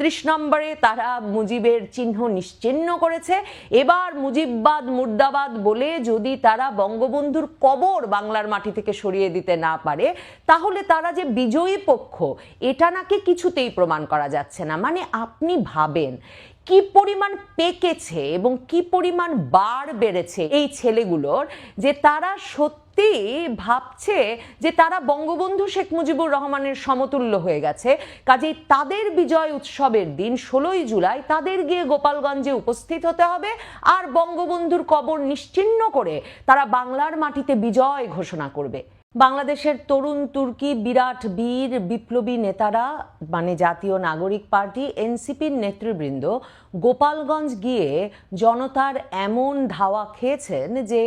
বত্রিশ নম্বরে তারা মুজিবের চিহ্ন নিশ্চিহ্ন করেছে। এবার মুজিববাদ, মুর্দাবাদ বলে যদি তারা বঙ্গবন্ধুর কবর বাংলার মাটি থেকে সরিয়ে দিতে না পারে, তাহলে তারা যে বিজয়ী পক্ষ, এটা নাকি কিছুতেই প্রমাণ করা যাচ্ছে না। মানে আপনি ভাবেন, কি পরিমাণ পেকেছে এবং কি পরিমাণ বার বেড়েছে এই ছেলেগুলোর, যে তারা সত্যি ভাবছে যে তারা বঙ্গবন্ধু শেখ মুজিবুর রহমানের সমতুল্য হয়ে গেছে। কাজেই তাদের বিজয় উৎসবের দিন ষোলোই জুলাই, তাদের গিয়ে গোপালগঞ্জে উপস্থিত হতে হবে আর বঙ্গবন্ধুর কবর নিশ্চিহ্ন করে তারা বাংলার মাটিতে বিজয় ঘোষণা করবে। বাংলাদেশের তরুণ তুর্কি বিরাট বীর বিপ্লবী নেতারা মানে জাতীয় নাগরিক পার্টি, এনসিপির নেতৃবৃন্দ গোপালগঞ্জ গিয়ে জনতার এমন ধাওয়া খেয়েছেন যে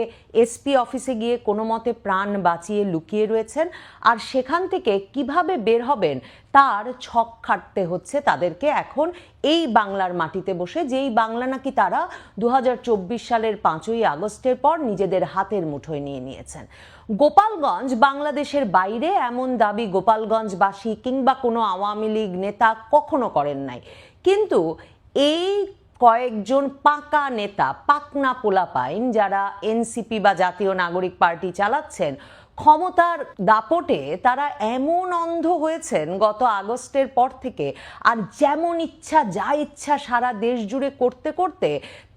এসপি অফিসে গিয়ে কোনো মতে প্রাণ বাঁচিয়ে লুকিয়ে রয়েছেন। আর সেখান থেকে কীভাবে বের হবেন তার ছক খাটতে হচ্ছে তাদেরকে এখন এই বাংলার মাটিতে বসে। যেই বাংলা নাকি তারা দু হাজার চব্বিশ সালের পাঁচই আগস্টের পর নিজেদের হাতের মুঠোয় নিয়ে নিয়েছেন। গোপালগঞ্জ, বাংলাদেশের বাইরে এমন দাবি গোপালগঞ্জবাসী কিংবা কোনো আওয়ামী লীগ নেতা কখনো করেন নাই। কিন্তু এই কয়েকজন পাকা নেতা, পাকনা পোলাপাইন, যারা এনসিপি বা জাতীয় নাগরিক পার্টি চালাচ্ছেন ক্ষমতার দাপটে তারা এমন অন্ধ হয়েছেন গত আগস্টের পর থেকে, আর যেমন ইচ্ছা, যা ইচ্ছা সারা দেশ জুড়ে করতে করতে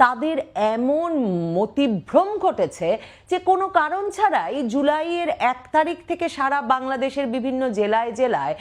তাদের এমন মতিভ্রম ঘটেছে যে কোনো কারণ ছাড়াই জুলাইয়ের এক তারিখ থেকে সারা বাংলাদেশের বিভিন্ন জেলায় জেলায়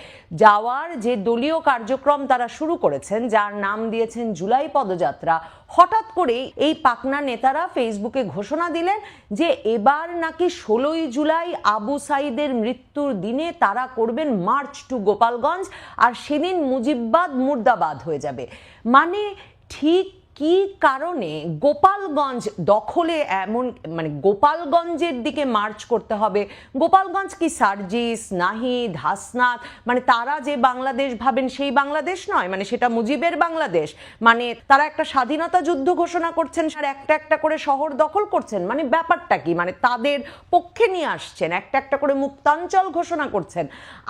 যাওয়ার যে দলীয় কার্যক্রম তারা শুরু করেছেন, যার নাম দিয়েছেন জুলাই পদযাত্রা হঠাৎ করেই এই পাকনা নেতারা ফেসবুকে ঘোষণা দিলেন যে এবার নাকি ষোলোই জুলাই আবু সাইদের মৃত্যুর দিনে তারা করবেন মার্চ টু গোপালগঞ্জ আর সেদিন মুজিববাদ মুর্দাবাদ হয়ে যাবে। মানে ঠিক কি কারণে গোপালগঞ্জ দখলে এমন মানে গোপালগঞ্জের দিকে মার্চ করতে হবে? গোপালগঞ্জ কি সার্জিস, নাহিদ, হাসনাত মানে তারা যে বাংলাদেশ ভাবেন সেই বাংলাদেশ নয়? মানে সেটা মুজিবের বাংলাদেশ। মানে তারা একটা স্বাধীনতা যুদ্ধ ঘোষণা করছেন, আর একটা একটা করে শহর দখল করছেন। মানে ব্যাপারটা কি? মানে তাদের পক্ষে নিয়ে আসছেন, একটা একটা করে মুক্তাঞ্চল ঘোষণা করছেন।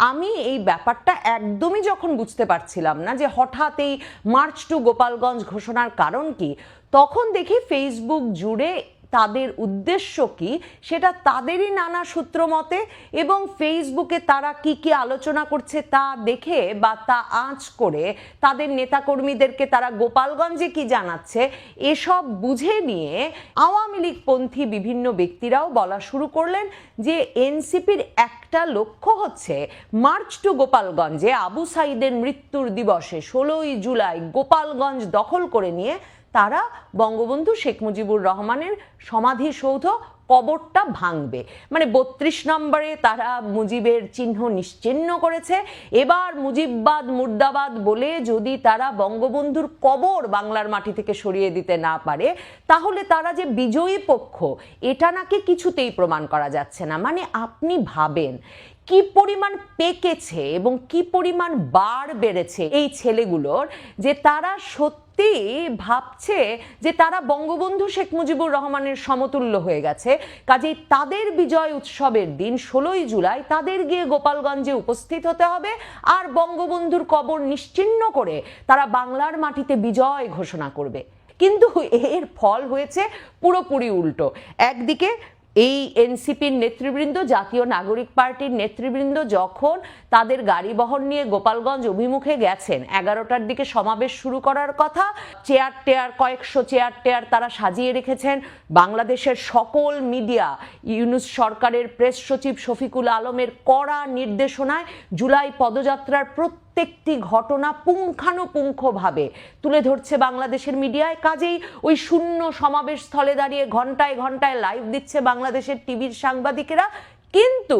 আমি এই ব্যাপারটা একদমই যখন বুঝতে পারছিলাম না যে হঠাৎ এই মার্চ টু গোপালগঞ্জ ঘোষণার কারণ কি? তখন দেখি ফেসবুক জুড়ে তাদের উদ্দেশ্য কি? সেটা তাদেরই নানা সূত্র মতে এবং ফেসবুকে তারা কি কি আলোচনা করছে তা দেখে বা তা আঁচ করে তাদের নেতাকর্মীদেরকে তারা গোপালগঞ্জে কি জানাচ্ছে, এসব বুঝে নিয়ে আওয়ামী লীগপন্থী বিভিন্ন ব্যক্তিরাও বলা শুরু করলেন যে এনসিপির একটা লক্ষ্য হচ্ছে মার্চ টু গোপালগঞ্জে আবু সাইদের মৃত্যুর দিবসে ষোলোই জুলাই গোপালগঞ্জ দখল করে নিয়ে তারা বঙ্গবন্ধু শেখ মুজিবুর রহমানের সমাধিসৌধ কবরটা ভাঙবে। মানে বত্রিশ নম্বরে তারা মুজিবের চিহ্ন নিশ্চিহ্ন করেছে। এবার মুজিববাদ, মুর্দাবাদ বলে যদি তারা বঙ্গবন্ধুর কবর বাংলার মাটি থেকে সরিয়ে দিতে না পারে, তাহলে তারা যে বিজয়ী পক্ষ, এটা নাকি কিছুতেই প্রমাণ করা যাচ্ছে না। মানে আপনি ভাবেন, কি পরিমাণ পেকেছে এবং কি পরিমাণ বার বেড়েছে এই ছেলেগুলোর, যে তারা সত্যি ভাবছে যে তারা বঙ্গবন্ধু শেখ মুজিবুর রহমানের সমতুল্য হয়ে গেছে। কাজেই তাদের বিজয় উৎসবের দিন ষোলোই জুলাই, তাদের গিয়ে গোপালগঞ্জে উপস্থিত হতে হবে আর বঙ্গবন্ধুর কবর নিশ্চিহ্ন করে তারা বাংলার মাটিতে বিজয় ঘোষণা করবে। কিন্তু এর ফল হয়েছে পুরোপুরি উল্টো। একদিকে এই এনসিপির নেতৃবৃন্দ, জাতীয় নাগরিক পার্টির নেতৃবৃন্দ যখন তাদের গাড়ি বহন নিয়ে গোপালগঞ্জ অভিমুখে গেছেন, এগারোটার দিকে সমাবেশ শুরু করার কথা, চেয়ার টেয়ার, কয়েকশো চেয়ার টেয়ার তারা সাজিয়ে রেখেছেন বাংলাদেশের সকল মিডিয়া, ইউনুস সরকারের প্রেস সচিব শফিকুল আলমের কড়া নির্দেশনায় জুলাই পদযাত্রার প্রত্যেক প্রত্যেকটি ঘটনা পুঙ্খানুপুঙ্খভাবে তুলে ধরছে বাংলাদেশের মিডিয়ায়। কাজেই ওই শূন্য সমাবেশ স্থলে দাঁড়িয়ে ঘন্টায় ঘন্টায় লাইভ দিচ্ছে বাংলাদেশের টিভির সাংবাদিকেরা। কিন্তু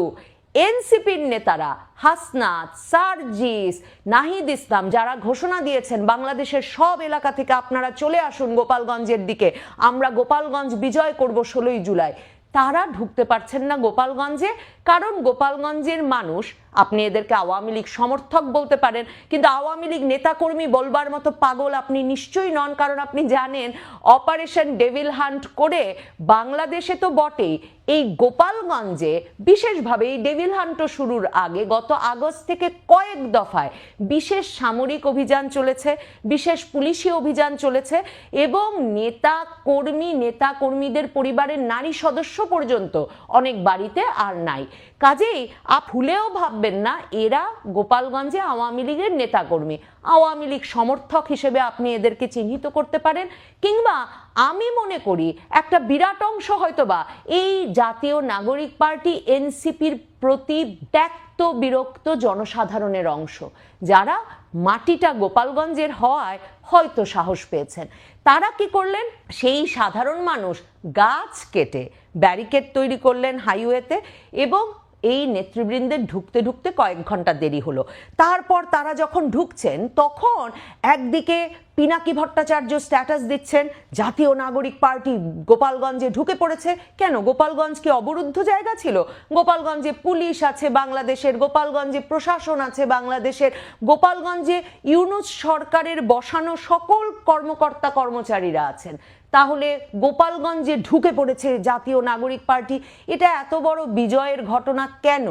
এনসিপির নেতারা হাসনাত, সার্জিস, নাহিদ ইসলাম যারা ঘোষণা দিয়েছেন বাংলাদেশের সব এলাকা থেকে আপনারা চলে আসুন গোপালগঞ্জের দিকে। আমরা গোপালগঞ্জ বিজয় করব ষোলোই জুলাই। তারা ঢুকতে পারছেন না গোপালগঞ্জে, কারণ গোপালগঞ্জের মানুষ আপনি এদেরকে আওয়ামী লীগ সমর্থক বলতে পারেন, কিন্তু আওয়ামী লীগ নেতাকর্মী বলবার মতো পাগল আপনি নিশ্চয়ই নন, কারণ আপনি জানেন অপারেশন ডেভিল হান্ট করে বাংলাদেশে তো বটেই। এই গোপালগঞ্জে বিশেষভাবে এই ডেভিল হান্টও শুরুর আগে গত আগস্ট থেকে কয়েক দফায় বিশেষ সামরিক অভিযান চলেছে, বিশেষ পুলিশি অভিযান চলেছে এবং নেতা কর্মী নেতা কর্মীদের পরিবারের নারী সদস্য পর্যন্ত অনেক বাড়িতে আর নাই। কাজেই আপ ভুলেও ভাববেন না। এরা গোপালগঞ্জে আওয়ামী লীগের নেতাকর্মী। আওয়ামী লীগ সমর্থক হিসেবে আপনি এদেরকে চিহ্নিত করতে পারেন কিংবা আমি মনে করি একটা বিরাট অংশ হয়তোবা এই জাতীয় নাগরিক পার্টি, এনসিপির প্রতি ত্যক্ত বিরক্ত জনসাধারণের অংশ। যারা মাটিটা গোপালগঞ্জের হওয়ায় হয়তো সাহস পেয়েছেন। তারা কি করলেন? সেই সাধারণ মানুষ গাছ কেটে ব্যারিকেড তৈরি করলেন হাইওয়েতে এবং এই নেতৃবৃন্দের ঢুকতে ঢুকতে কয়েক ঘণ্টা দেরি হলো। তারপর তারা যখন ঢুকছেন, তখন একদিকে পিনাকি ভট্টাচার্য স্ট্যাটাস দিচ্ছেন, জাতীয় নাগরিক পার্টি গোপালগঞ্জে ঢুকে পড়েছে। কেন? গোপালগঞ্জ কি অবরুদ্ধ জায়গা ছিল? গোপালগঞ্জে পুলিশ আছে বাংলাদেশের, গোপালগঞ্জে প্রশাসন আছে বাংলাদেশের, গোপালগঞ্জে ইউনুস সরকারের বসানো সকল কর্মকর্তা কর্মচারীরা আছেন। তাহলে গোপালগঞ্জে ঢুকে পড়েছে জাতীয় নাগরিক পার্টি। এটা এত বড় বিজয়ের ঘটনা কেন?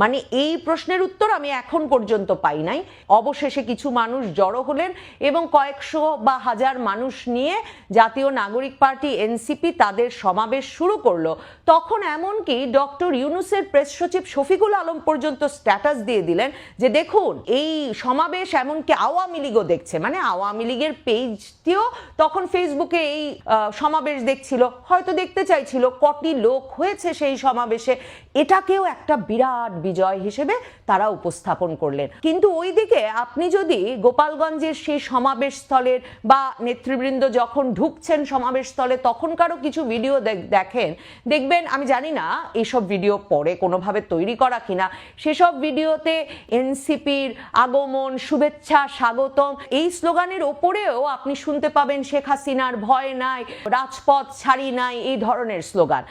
মানে এই প্রশ্নের উত্তর আমি এখন পর্যন্ত পাই নাই। অবশেষে কিছু মানুষ জড়ো হলেন এবং কয়েকশো বা হাজার মানুষ নিয়ে জাতীয় নাগরিক পার্টি, এনসিপি তাদের সমাবেশ শুরু করল। তখন এমনকি ডক্টর ইউনুসের প্রেস সচিব শফিকুল আলম পর্যন্ত স্ট্যাটাস দিয়ে দিলেন যে, দেখুন, এই সমাবেশ এমনকি আওয়ামী লীগও দেখছে। মানে আওয়ামী লীগের পেজটিও তখন ফেসবুকে এই সমাবেশ দেখছিল, হয়তো দেখতে চাইছিল, কটি লোক হয়েছে সেই সমাবেশে। এটাকেও একটা বিরাট বিজয় হিসেবে তারা উপস্থাপন করলেন। কিন্তু ওইদিকে আপনি যদি গোপালগঞ্জের সেই সমাবেশ স্থলের বা নেতৃবৃন্দ যখন ঢুকছেন সমাবেশ স্থলে, তখনকারও কিছু ভিডিও দেখ- দেখেন, দেখবেন, আমি জানি না এইসব ভিডিও পরে কোনোভাবে তৈরি করা কিনা। সেসব ভিডিওতে এনসিপির আগমন, শুভেচ্ছা, স্বাগতম, এই স্লোগানের ওপরেও আপনি শুনতে পাবেন শেখ হাসিনার ভয় নাই রাজপথ ছাড়ি নাই এই ধরনের স্লোগান।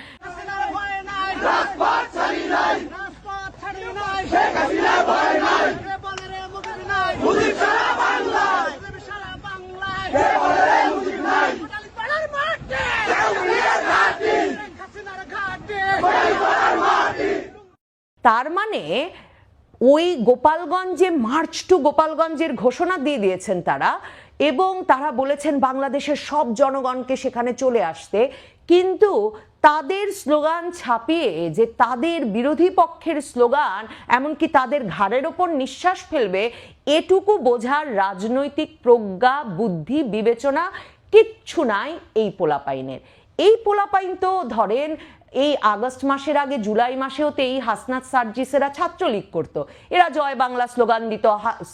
তার মানে ওই গোপালগঞ্জে মার্চ টু গোপালগঞ্জের ঘোষণা দিয়ে দিয়েছেন তারা এবং তারা বলেছেন বাংলাদেশের সব জনগণকে সেখানে চলে আসতে। কিন্তু তাদের স্লোগান ছাপিয়ে যে তাদের বিরোধী পক্ষের স্লোগান, এমনকি তাদের ঘাড়ের ওপর নিঃশ্বাস ফেলবে, এটুকু বোঝার রাজনৈতিক প্রজ্ঞা, বুদ্ধি, বিবেচনা কিচ্ছু নাই এই পোলাপাইনের। এই পোলাপাইন তো ধরেন এই আগস্ট মাসের আগে জুলাই মাসেও তো এই হাসনাত সার্জিসেরা ছাত্রলীগ করত। এরা জয় বাংলা স্লোগান দিত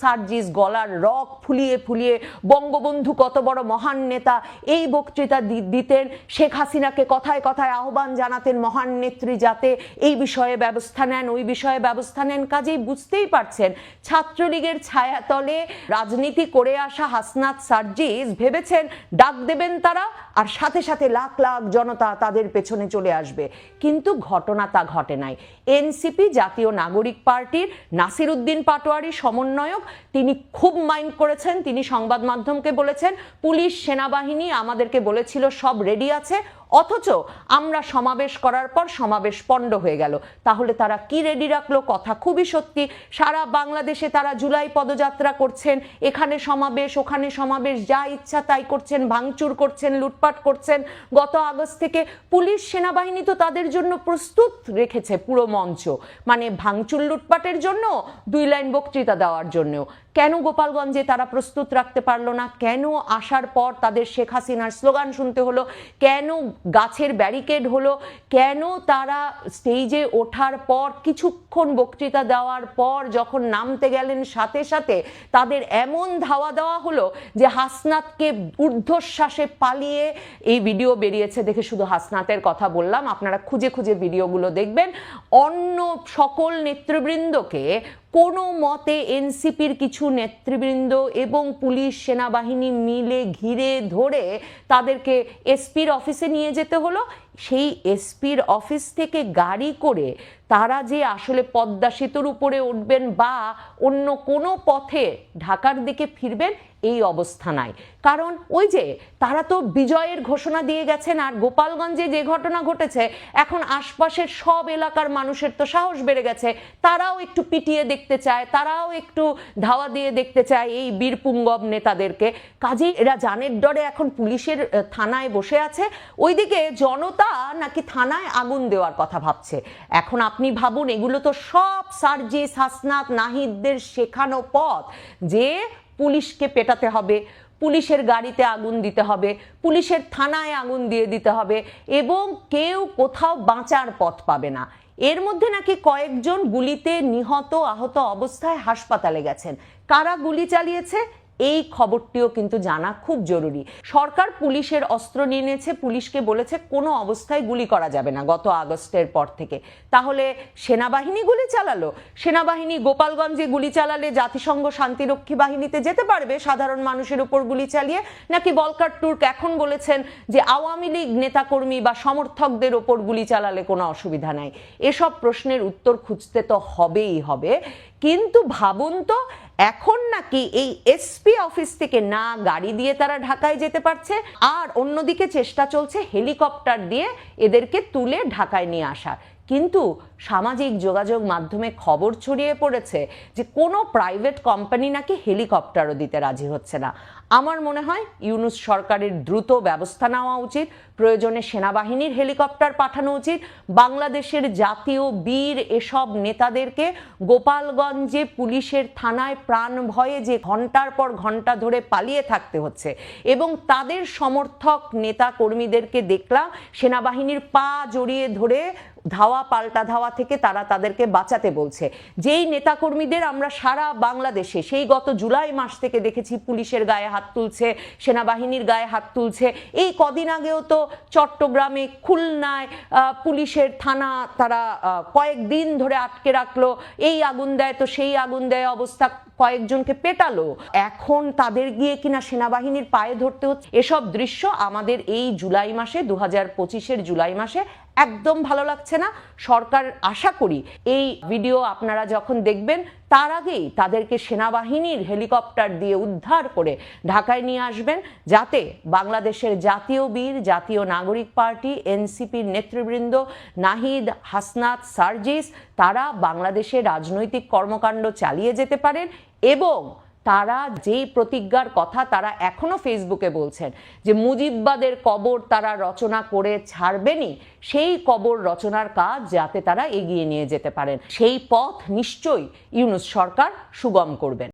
সার্জিস গলার রক ফুলিয়ে ফুলিয়ে, বঙ্গবন্ধু কত বড় মহান নেতা, এই বক্তৃতা দিতেন। শেখ হাসিনাকে কথায় কথায় আহ্বান জানাতেন মহান নেত্রী যাতে এই বিষয়ে ব্যবস্থা নেন, ওই বিষয়ে ব্যবস্থা নেন, কাজেই বুঝতেই পারছেন ছাত্রলীগের ছায়াতলে রাজনীতি করে আসা হাসনাত সার্জিস ভেবেছেন, ডাক দেবেন তারা, আর সাথে সাথে লাখ লাখ জনতা তাদের পেছনে চলে আসবে। কিন্তু ঘটনা তা ঘটে নাই। এনসিপি জাতীয় নাগরিক পার্টির নাসির উদ্দিন পাটোয়ারি সমন্বয়ক, তিনি খুব মাইন্ড করেছেন, তিনি সংবাদ মাধ্যমকে বলেছেন, পুলিশ, সেনাবাহিনী আমাদেরকে বলেছিল, সব রেডি আছে অথচ আমরা সমাবেশ করার পর সমাবেশ পণ্ড হয়ে গেল। তাহলে তারা কি রেডি রাখল? কথা খুবই সত্যি। সারা বাংলাদেশে তারা জুলাই পদযাত্রা করছেন। এখানে সমাবেশ, ওখানে সমাবেশ, যা ইচ্ছা তাই করছেন, ভাঙচুর করছেন, লুটপাট করছেন। গত আগস্ট থেকে পুলিশ, সেনাবাহিনী তো তাদের জন্য প্রস্তুত রেখেছে পুরো মঞ্চ। মানে ভাঙচুর, লুটপাটের জন্য দুই লাইন বক্তৃতা দেওয়ার জন্যও। কেন গোপালগঞ্জে তারা প্রস্তুত রাখতে পারল না? কেন আসার পর তাদের শেখ হাসিনার স্লোগান শুনতে হলো? কেন গাছের ব্যারিকেড হলো? কেন তারা স্টেজে ওঠার পর, কিছুক্ষণ বক্তৃতা দেওয়ার পর যখন নামতে গেলেন, সাথে সাথে তাদের এমন ধাওয়া দেওয়া হলো যে হাসনাতকে ঊর্ধ্বশ্বাসে পালিয়ে এই ভিডিও বেরিয়েছে দেখে শুধু হাসনাতের কথা বললাম। আপনারা খুঁজে খুঁজে ভিডিওগুলো দেখবেন। অন্য সকল নেতৃবৃন্দকে কোনো মতে এনসিপির কিছু নেতৃবৃন্দ এবং পুলিশ সেনাবাহিনী মিলে ঘিরে ধরে তাদেরকে এসপির অফিসে নিয়ে যেতে হলো। সেই এসপির অফিস থেকে গাড়ি করে তারা যে আসলে পদ্মা সেতুর উপরে উঠবেন বা অন্য কোনো পথে ঢাকার দিকে ফিরবেন এই অবস্থা নাই। কারণ ওই যে তারা তো বিজয়ের ঘোষণা দিয়ে গেছেন আর গোপালগঞ্জে যে ঘটনা ঘটেছে, এখন আশপাশের সব এলাকার মানুষের তো সাহস বেড়ে গেছে। তারাও একটু পিটিয়ে দেখতে চায়, তারাও একটু ধাওয়া দিয়ে দেখতে চায় এই বীরপুঙ্গব নেতাদেরকে। কাজেই এরা জানের ডরে এখন পুলিশের থানায় বসে আছে। ওইদিকে জনতা নাকি থানায় আগুন দেওয়ার কথা ভাবছে। এখন আপনি ভাবুন, এগুলো তো সব সার্জিস, হাসনাত, নাহিদদের শেখানো পথ যে পুলিশকে পেটাতে হবে, পুলিশের গাড়িতে আগুন দিতে হবে, পুলিশের থানায় আগুন দিয়ে দিতে হবে এবং কেউ কোথাও বাঁচার পথ পাবে না। এর মধ্যে নাকি কয়েকজন গুলিতে নিহত, আহত অবস্থায় হাসপাতালে গেছেন। কারা গুলি চালিয়েছে? এই খবরটিও কিন্তু জানা খুব জরুরি। সরকার পুলিশের অস্ত্র নিয়ে নিয়েছে, পুলিশকে বলেছে কোনো অবস্থায় গুলি করা যাবে না গত আগস্টের পর থেকে। তাহলে সেনাবাহিনী গুলি চালালো? সেনাবাহিনী গোপালগঞ্জে গুলি চালালে জাতিসংঘ শান্তিরক্ষী বাহিনীতে যেতে পারবে? সাধারণ মানুষের উপর গুলি চালিয়ে? নাকি বলকার তুর্ক এখন বলেছেন যে আওয়ামী লীগ নেতাকর্মী বা সমর্থকদের ওপর গুলি চালালে কোনো অসুবিধা নাই? এসব প্রশ্নের উত্তর খুঁজতে তো হবেই হবে। কিন্তু ভাবুন তো, এখন নাকি এই এসপি অফিস থেকে না গাড়ি দিয়ে তারা ঢাকায় যেতে পারছে, আর অন্যদিকে চেষ্টা চলছে হেলিকপ্টার দিয়ে এদেরকে তুলে ঢাকায় নিয়ে আসার কিন্তু সামাজিক যোগাযোগ মাধ্যমে খবর ছড়িয়ে পড়েছে যে কোনো প্রাইভেট কোম্পানি নাকি হেলিকপ্টারও দিতে রাজি হচ্ছে না। আমার মনে হয় ইউনুস সরকারের দ্রুত ব্যবস্থা নেওয়া উচিত প্রয়োজনে সেনাবাহিনীর হেলিকপ্টার পাঠানো উচিত। বাংলাদেশের জাতীয় বীর এসব নেতাদেরকে গোপালগঞ্জে পুলিশের থানায় প্রাণ ভয়ে যে ঘণ্টার পর ঘণ্টা ধরে পালিয়ে থাকতে হচ্ছে এবং তাদের সমর্থক নেতা কর্মীদেরকে দেখলাম সেনাবাহিনীর পা জড়িয়ে ধরে ধাওয়া পাল্টা ধাওয়া থেকে তারা তাদেরকে বাঁচাতে বলছে। যেই নেতাকর্মীদের আমরা সারা বাংলাদেশে সেই গত জুলাই মাস থেকে দেখেছি পুলিশের গায়ে হাত তুলছে, সেনাবাহিনীর গায়ে হাত তুলছে। এই কদিন আগেও তো চট্টগ্রামে, খুলনায় পুলিশের থানা তারা কয়েকদিন ধরে আটকে রাখল। এই আগুন দেয় তো সেই আগুন দেয় অবস্থা কয়েকজনকে পেটালো। এখন তাদের গিয়ে কিনা সেনাবাহিনীর পায়ে ধরতে হচ্ছে, এসব দৃশ্য আমাদের এই জুলাই মাসে দু হাজার পঁচিশের জুলাই মাসে একদম ভালো লাগছে না। সরকার আশা করি এই ভিডিও আপনারা যখন দেখবেন, তার আগেই তাদেরকে সেনাবাহিনীর হেলিকপ্টার দিয়ে উদ্ধার করে ঢাকায় নিয়ে আসবেন, যাতে বাংলাদেশের জাতীয় বীর, জাতীয় নাগরিক পার্টি, এনসিপির নেতৃবৃন্দ নাহিদ, হাসনাত, সার্জিস, তারা বাংলাদেশে রাজনৈতিক কর্মকাণ্ড চালিয়ে যেতে পারেন এবং তারা যেই প্রতিজ্ঞার কথা তারা এখনও ফেসবুকে বলছেন, যে মুজিববাদের কবর তারা রচনা করে ছাড়বেনি সেই কবর রচনার কাজ যাতে তারা এগিয়ে নিয়ে যেতে পারেন। সেই পথ নিশ্চয়ই ইউনুস সরকার সুগম করবেন।